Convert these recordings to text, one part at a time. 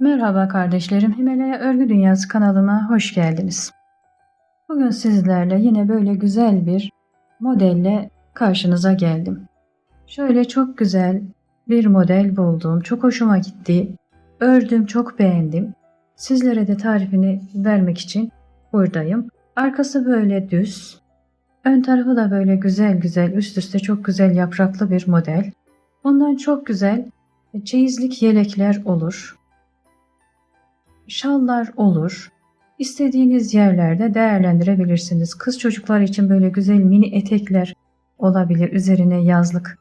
Merhaba kardeşlerim, Himalaya Örgü Dünyası kanalıma hoş geldiniz. Bugün sizlerle yine böyle güzel bir modelle karşınıza geldim. Şöyle çok güzel bir model buldum. Çok hoşuma gitti. Ördüm, çok beğendim. Sizlere de tarifini vermek için buradayım. Arkası böyle düz. Ön tarafı da böyle güzel güzel üst üste çok güzel yapraklı bir model. Bundan çok güzel çeyizlik yelekler olur şallar olur. İstediğiniz yerlerde değerlendirebilirsiniz. Kız çocuklar için böyle güzel mini etekler olabilir. Üzerine yazlık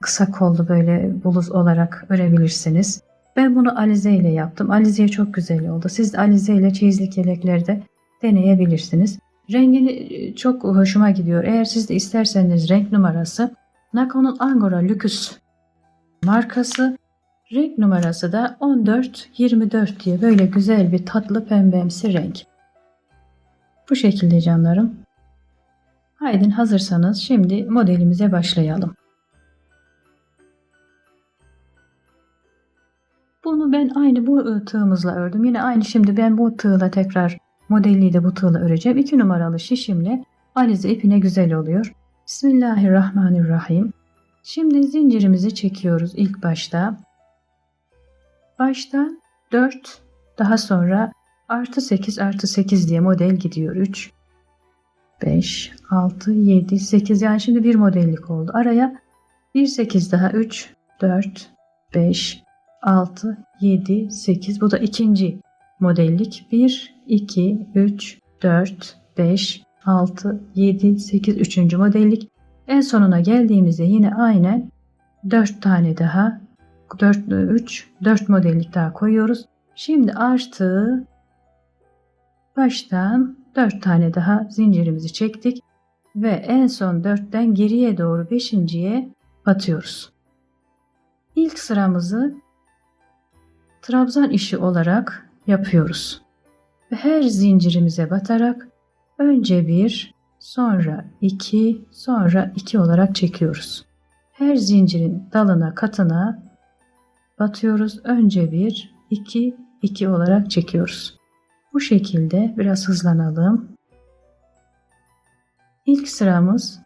kısa kollu böyle bluz olarak örebilirsiniz. Ben bunu alize ile yaptım. Alize'ye çok güzel oldu. Siz de alize ile çeyizlik yeleklerde deneyebilirsiniz. Rengini e, çok hoşuma gidiyor. Eğer siz de isterseniz renk numarası Nakon'un Angora Lüküs markası Renk numarası da 14-24 diye böyle güzel bir tatlı pembemsi renk. Bu şekilde canlarım. Haydi hazırsanız şimdi modelimize başlayalım. Bunu ben aynı bu tığımızla ördüm. Yine aynı şimdi ben bu tığla tekrar modelliği de bu tığla öreceğim. 2 numaralı şişimle alize ipine güzel oluyor. Bismillahirrahmanirrahim. Şimdi zincirimizi çekiyoruz ilk başta. Başta 4 daha sonra artı 8 artı 8 diye model gidiyor. 3 5 6 7 8 yani şimdi bir modellik oldu. Araya 1 8 daha 3 4 5 6 7 8 bu da ikinci modellik. 1 2 3 4 5 6 7 8 üçüncü modellik. En sonuna geldiğimizde yine aynen 4 tane daha 4, 3, 4 modellik daha koyuyoruz. Şimdi artı baştan 4 tane daha zincirimizi çektik ve en son 4'ten geriye doğru 5.ye batıyoruz. İlk sıramızı trabzan işi olarak yapıyoruz. Ve her zincirimize batarak önce 1, sonra 2, sonra 2 olarak çekiyoruz. Her zincirin dalına, katına batıyoruz. Önce 1, 2, 2 olarak çekiyoruz. Bu şekilde biraz hızlanalım. İlk sıramız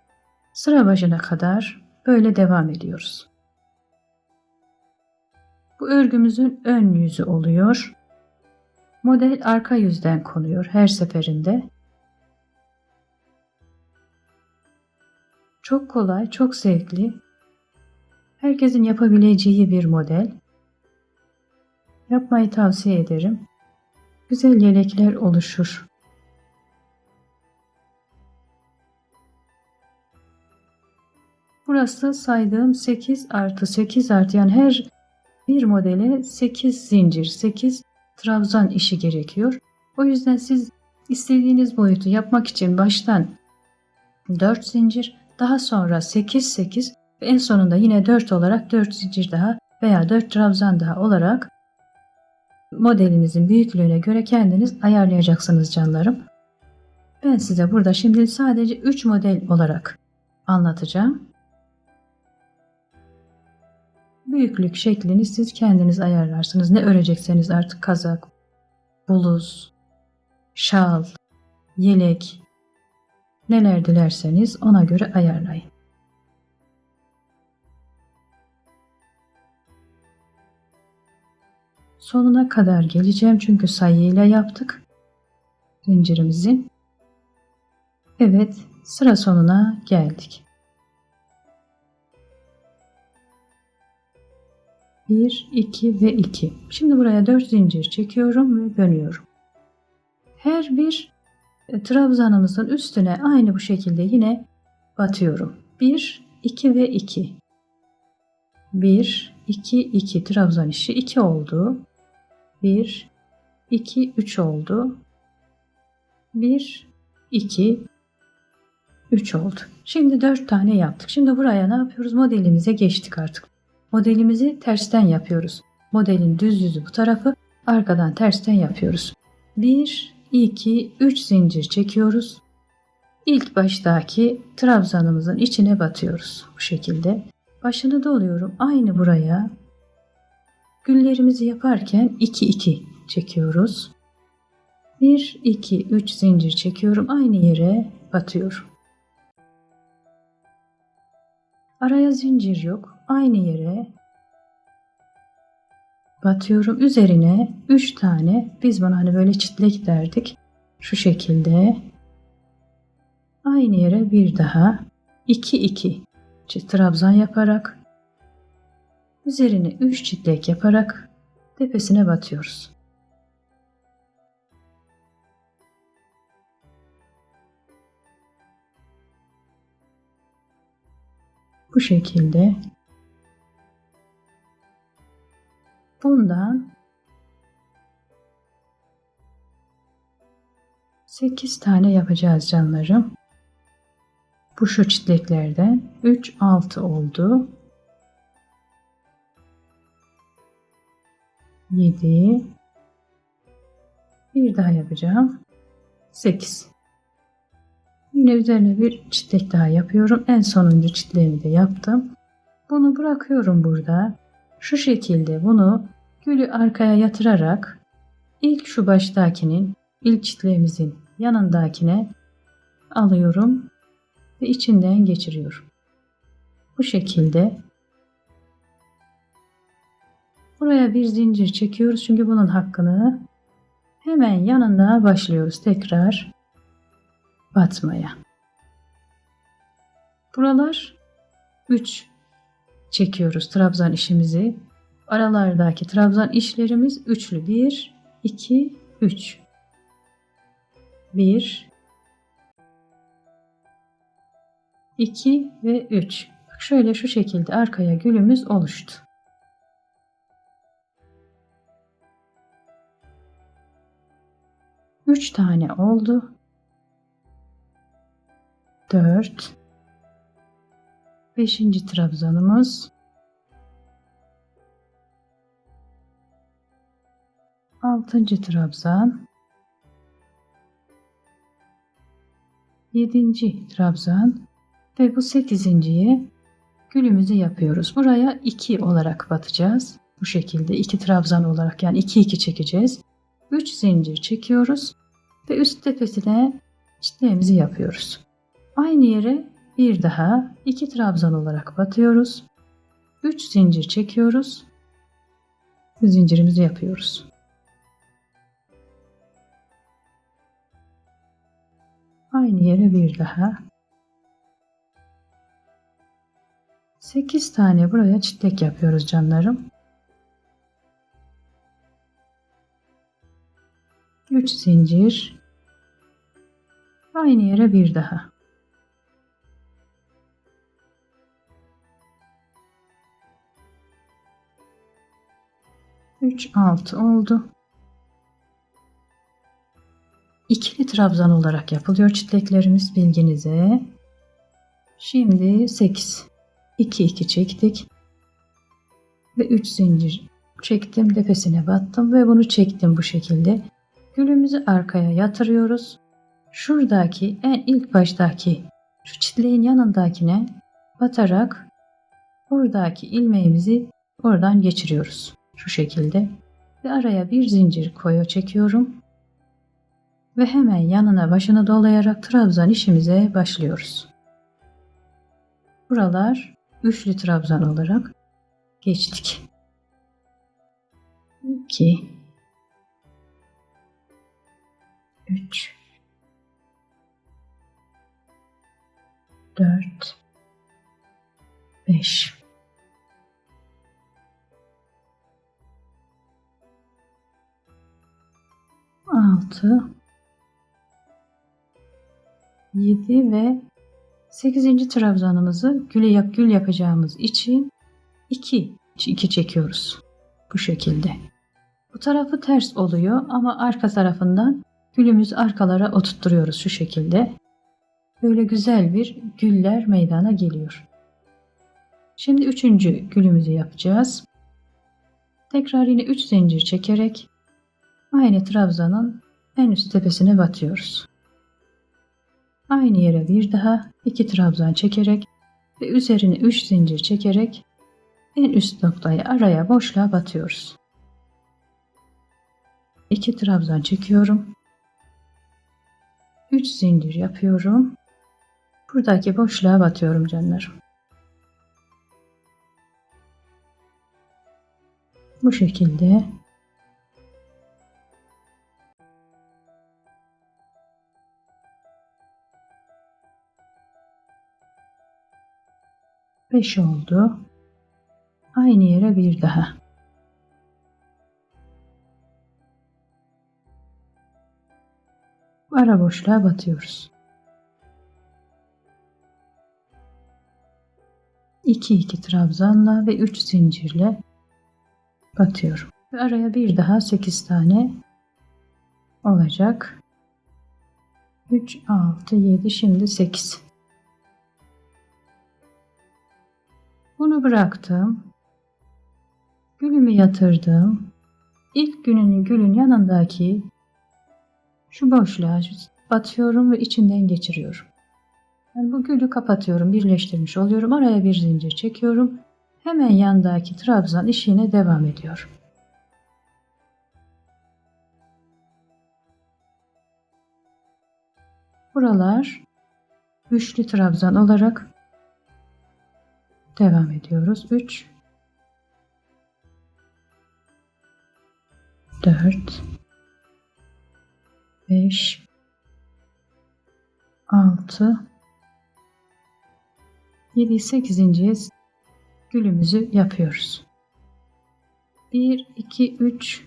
sıra başına kadar böyle devam ediyoruz. Bu örgümüzün ön yüzü oluyor. Model arka yüzden konuyor her seferinde. Çok kolay, çok zevkli. Herkesin yapabileceği bir model. Yapmayı tavsiye ederim. Güzel yelekler oluşur. Burası saydığım 8 artı 8 artı yani her bir modele 8 zincir, 8 trabzan işi gerekiyor. O yüzden siz istediğiniz boyutu yapmak için baştan 4 zincir, daha sonra 8 8 ve en sonunda yine 4 olarak 4 zincir daha veya 4 trabzan daha olarak modelinizin büyüklüğüne göre kendiniz ayarlayacaksınız canlarım. Ben size burada şimdi sadece 3 model olarak anlatacağım. Büyüklük şeklini siz kendiniz ayarlarsınız. Ne örecekseniz artık kazak, bluz, şal, yelek neler dilerseniz ona göre ayarlayın. Sonuna kadar geleceğim çünkü sayıyla yaptık zincirimizin. Evet sıra sonuna geldik. 1, 2 ve 2. Şimdi buraya 4 zincir çekiyorum ve dönüyorum. Her bir e, trabzanımızın üstüne aynı bu şekilde yine batıyorum. 1, 2 ve 2. 1, 2, 2 trabzan işi 2 oldu. 1, 2, 3 oldu. 1, 2, 3 oldu. Şimdi 4 tane yaptık. Şimdi buraya ne yapıyoruz? Modelimize geçtik artık. Modelimizi tersten yapıyoruz. Modelin düz yüzü bu tarafı, arkadan tersten yapıyoruz. 1, 2, 3 zincir çekiyoruz. İlk baştaki trabzanımızın içine batıyoruz. Bu şekilde. Başını doluyorum. Aynı buraya güllerimizi yaparken 2 2 çekiyoruz. 1 2 3 zincir çekiyorum. Aynı yere batıyorum. Araya zincir yok. Aynı yere batıyorum. Üzerine 3 tane biz bunu hani böyle çitlek derdik. Şu şekilde aynı yere bir daha 2 2 trabzan yaparak üzerine 3 çitlek yaparak tepesine batıyoruz. Bu şekilde bundan 8 tane yapacağız canlarım. Bu şu çitleklerden 3 6 oldu. 7 bir daha yapacağım. 8 Yine üzerine bir çitlek daha yapıyorum. En sonuncu çitleğimi de yaptım. Bunu bırakıyorum burada. Şu şekilde bunu gülü arkaya yatırarak ilk şu baştakinin ilk çitleğimizin yanındakine alıyorum ve içinden geçiriyorum. Bu şekilde buraya bir zincir çekiyoruz çünkü bunun hakkını hemen yanında başlıyoruz tekrar batmaya. Buralar 3 çekiyoruz trabzan işimizi. Aralardaki trabzan işlerimiz üçlü. 1 2 3 1 2 ve 3. Bak şöyle şu şekilde arkaya gülümüz oluştu. Üç tane oldu. 4 5. trabzanımız 6. trabzan 7. trabzan ve bu 8.yi gülümüzü yapıyoruz. Buraya 2 olarak batacağız. Bu şekilde 2 trabzan olarak yani 2 2 çekeceğiz. 3 zincir çekiyoruz ve üst tepesine çitleğimizi yapıyoruz. Aynı yere bir daha iki trabzan olarak batıyoruz. 3 zincir çekiyoruz. Zincirimizi yapıyoruz. Aynı yere bir daha 8 tane buraya çitlek yapıyoruz canlarım. 3 zincir aynı yere bir daha 3 6 oldu. İkili trabzan olarak yapılıyor çitleklerimiz bilginize. Şimdi 8 2 2 çektik. Ve 3 zincir çektim, tepesine battım ve bunu çektim bu şekilde. Gülümüzü arkaya yatırıyoruz. Şuradaki en ilk baştaki şu çitleğin yanındakine batarak buradaki ilmeğimizi oradan geçiriyoruz. Şu şekilde. Ve araya bir zincir koyu çekiyorum. Ve hemen yanına başına dolayarak trabzan işimize başlıyoruz. Buralar üçlü trabzan olarak geçtik. 2 3 4 5 6 7 ve 8. trabzanımızı güle yap gül yapacağımız için 2 2 çekiyoruz. Bu şekilde. Bu tarafı ters oluyor ama arka tarafından gülümüzü arkalara oturtturuyoruz şu şekilde. Böyle güzel bir güller meydana geliyor. Şimdi üçüncü gülümüzü yapacağız. Tekrar yine 3 zincir çekerek Aynı trabzanın en üst tepesine batıyoruz. Aynı yere bir daha iki trabzan çekerek ve üzerine üç zincir çekerek en üst noktayı araya boşluğa batıyoruz. 2 trabzan çekiyorum. 3 zincir yapıyorum. Buradaki boşluğa batıyorum canlarım. Bu şekilde beş oldu. Aynı yere bir daha. Ara boşluğa batıyoruz. 2 2 trabzanla ve 3 zincirle batıyorum. Ve araya bir daha 8 tane olacak. 3 6 7 şimdi 8. Bunu bıraktım. Gülümü yatırdım. İlk gününün gülün yanındaki şu boşluğa batıyorum ve içinden geçiriyorum. Yani bu gülü kapatıyorum, birleştirmiş oluyorum. Araya bir zincir çekiyorum. Hemen yandaki trabzan işine devam ediyorum. Buralar üçlü trabzan olarak devam ediyoruz. 3 4 5 6 7 8. gülümüzü yapıyoruz. 1 2 3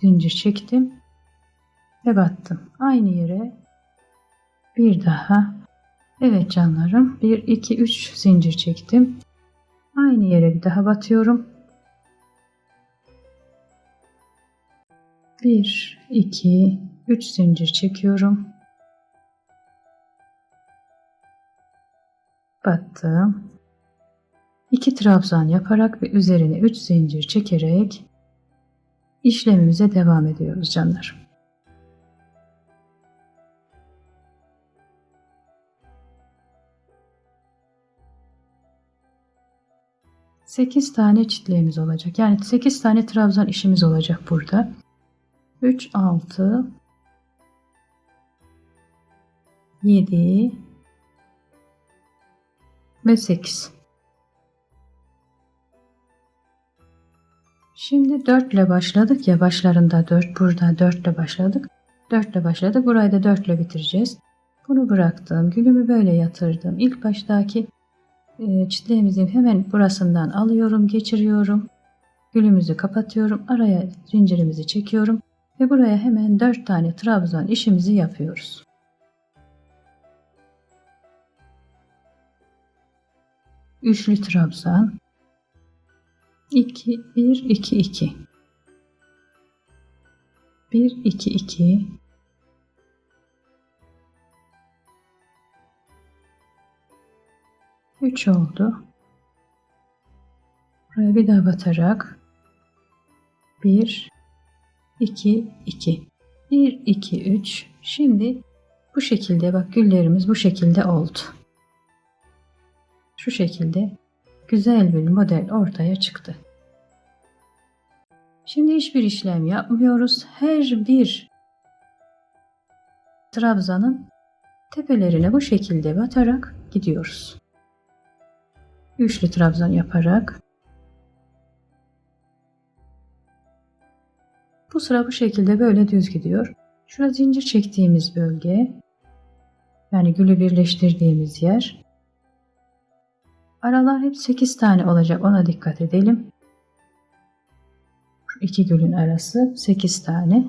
zincir çektim ve battım. Aynı yere bir daha Evet canlarım 1 2 3 zincir çektim. Aynı yere bir daha batıyorum. 1 2 3 zincir çekiyorum. Battım. 2 trabzan yaparak ve üzerine 3 zincir çekerek işlemimize devam ediyoruz canlarım. 8 tane çitliğimiz olacak. Yani 8 tane trabzan işimiz olacak burada. 3, 6, 7 ve 8. Şimdi 4 ile başladık ya başlarında 4 burada 4 ile başladık. 4 ile başladık. Burayı da 4 ile bitireceğiz. Bunu bıraktım. Gülümü böyle yatırdım. İlk baştaki e, çitleğimizin hemen burasından alıyorum, geçiriyorum. Gülümüzü kapatıyorum. Araya zincirimizi çekiyorum. Ve buraya hemen 4 tane trabzan işimizi yapıyoruz. Üçlü trabzan. 2 1 2 2 1 2 2 3 oldu. Buraya bir daha batarak 1 2 2 1 2 3 şimdi bu şekilde bak güllerimiz bu şekilde oldu. Şu şekilde güzel bir model ortaya çıktı. Şimdi hiçbir işlem yapmıyoruz. Her bir trabzanın tepelerine bu şekilde batarak gidiyoruz üçlü trabzan yaparak bu sıra bu şekilde böyle düz gidiyor. Şurada zincir çektiğimiz bölge yani gülü birleştirdiğimiz yer. Aralar hep 8 tane olacak ona dikkat edelim. Şu iki gülün arası 8 tane.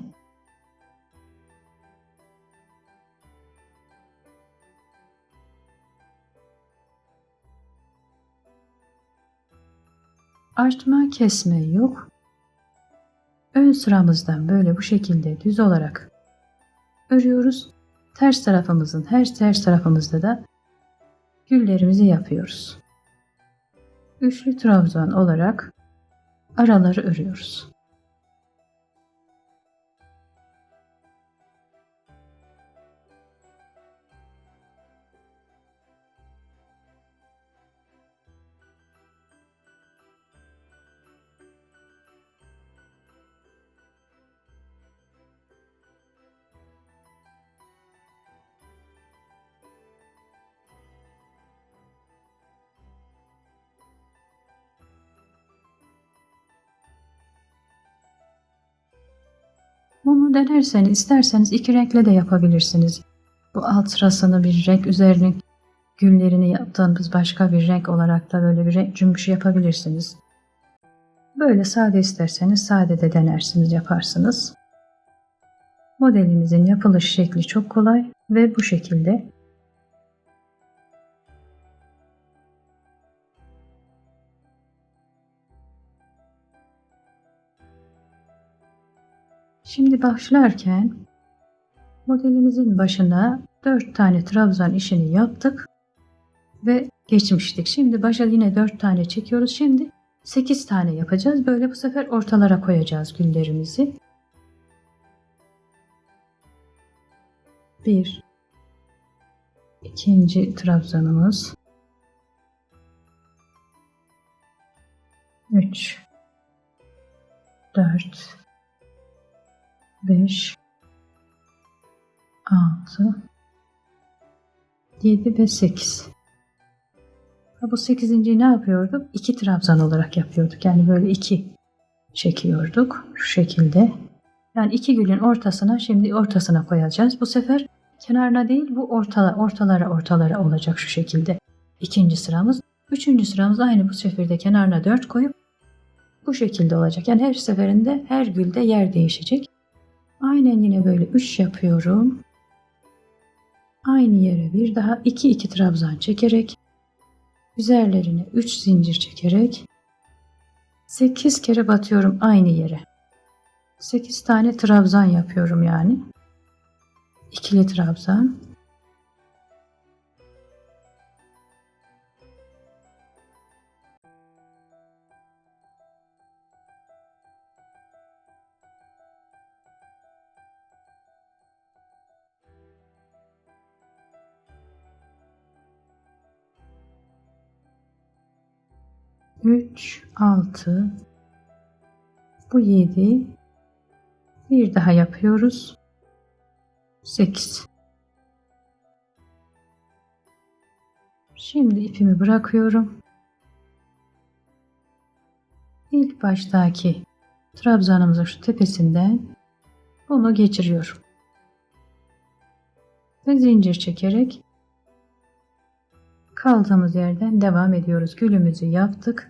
artma kesme yok. Ön sıramızdan böyle bu şekilde düz olarak örüyoruz. Ters tarafımızın her ters tarafımızda da güllerimizi yapıyoruz. Üçlü trabzan olarak araları örüyoruz. Bunu denerseniz isterseniz iki renkle de yapabilirsiniz. Bu alt sırasını bir renk üzerine güllerini yaptığınız başka bir renk olarak da böyle bir renk cümbüşü yapabilirsiniz. Böyle sade isterseniz sade de denersiniz yaparsınız. Modelimizin yapılış şekli çok kolay ve bu şekilde. Şimdi başlarken modelimizin başına 4 tane trabzan işini yaptık ve geçmiştik. Şimdi başa yine 4 tane çekiyoruz. Şimdi 8 tane yapacağız. Böyle bu sefer ortalara koyacağız güllerimizi. 1 ikinci trabzanımız 3 4 5 6 7 ve 8 bu 8. ne yapıyorduk? 2 trabzan olarak yapıyorduk. Yani böyle 2 çekiyorduk. Şu şekilde. Yani iki gülün ortasına şimdi ortasına koyacağız. Bu sefer kenarına değil bu ortala, ortalara ortalara olacak şu şekilde. İkinci sıramız. Üçüncü sıramız aynı bu seferde kenarına 4 koyup bu şekilde olacak. Yani her seferinde her gülde yer değişecek. Aynen yine böyle 3 yapıyorum. Aynı yere bir daha 2 2 trabzan çekerek üzerlerine 3 zincir çekerek 8 kere batıyorum aynı yere. 8 tane trabzan yapıyorum yani. İkili trabzan. Üç, altı, bu yedi, bir daha yapıyoruz. 8. Şimdi ipimi bırakıyorum. İlk baştaki trabzanımızın şu tepesinden bunu geçiriyorum. Ve zincir çekerek kaldığımız yerden devam ediyoruz. Gülümüzü yaptık.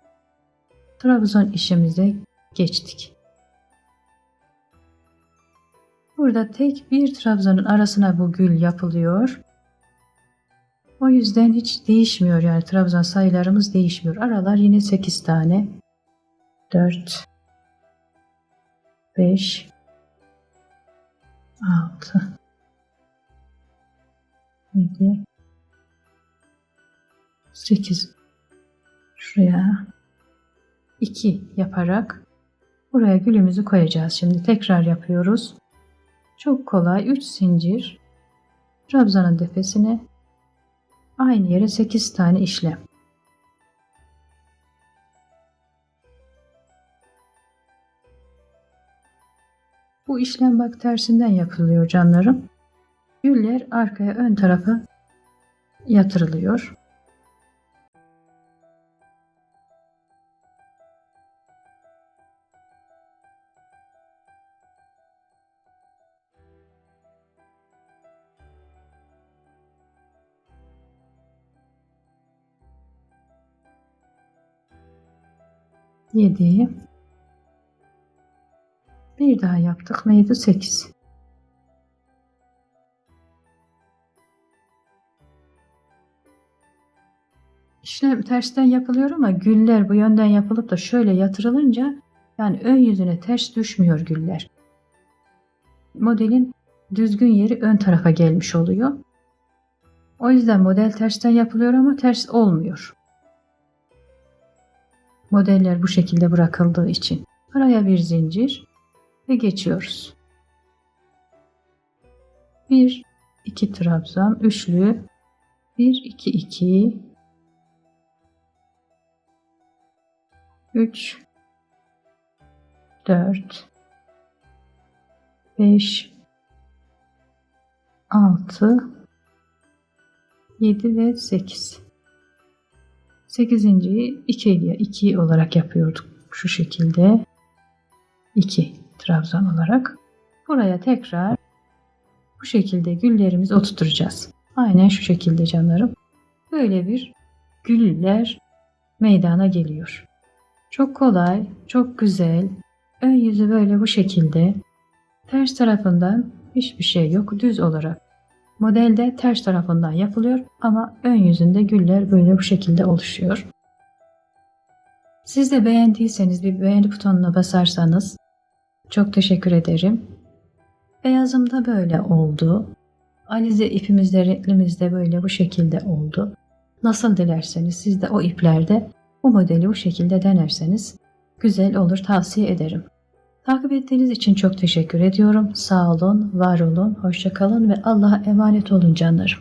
Trabzan işimize geçtik. Burada tek bir trabzanın arasına bu gül yapılıyor. O yüzden hiç değişmiyor yani trabzan sayılarımız değişmiyor. Aralar yine 8 tane. 4 5 6 7 8 şuraya 2 yaparak buraya gülümüzü koyacağız. Şimdi tekrar yapıyoruz. Çok kolay 3 zincir trabzanın tepesine aynı yere 8 tane işlem. Bu işlem bak tersinden yapılıyor canlarım. Güller arkaya ön tarafa yatırılıyor. 7 bir daha yaptık neydi 8 İşlem tersten yapılıyor ama güller bu yönden yapılıp da şöyle yatırılınca yani ön yüzüne ters düşmüyor güller. Modelin düzgün yeri ön tarafa gelmiş oluyor. O yüzden model tersten yapılıyor ama ters olmuyor. Modeller bu şekilde bırakıldığı için. Araya bir zincir ve geçiyoruz. 1 2 trabzan üçlü 1 2 2 3 4 5 6 7 ve 8 8.yi 2 2 olarak yapıyorduk. Şu şekilde 2 trabzan olarak. Buraya tekrar bu şekilde güllerimizi oturtacağız. Aynen şu şekilde canlarım. Böyle bir güller meydana geliyor. Çok kolay, çok güzel. Ön yüzü böyle bu şekilde. Ters tarafından hiçbir şey yok. Düz olarak. Modelde ters tarafından yapılıyor ama ön yüzünde güller böyle bu şekilde oluşuyor. Siz de beğendiyseniz bir beğeni butonuna basarsanız çok teşekkür ederim. Beyazım da böyle oldu. Alize ipimiz de de böyle bu şekilde oldu. Nasıl dilerseniz siz de o iplerde bu modeli bu şekilde denerseniz güzel olur tavsiye ederim. Takip ettiğiniz için çok teşekkür ediyorum. Sağ olun, var olun, hoşça kalın ve Allah'a emanet olun canlarım.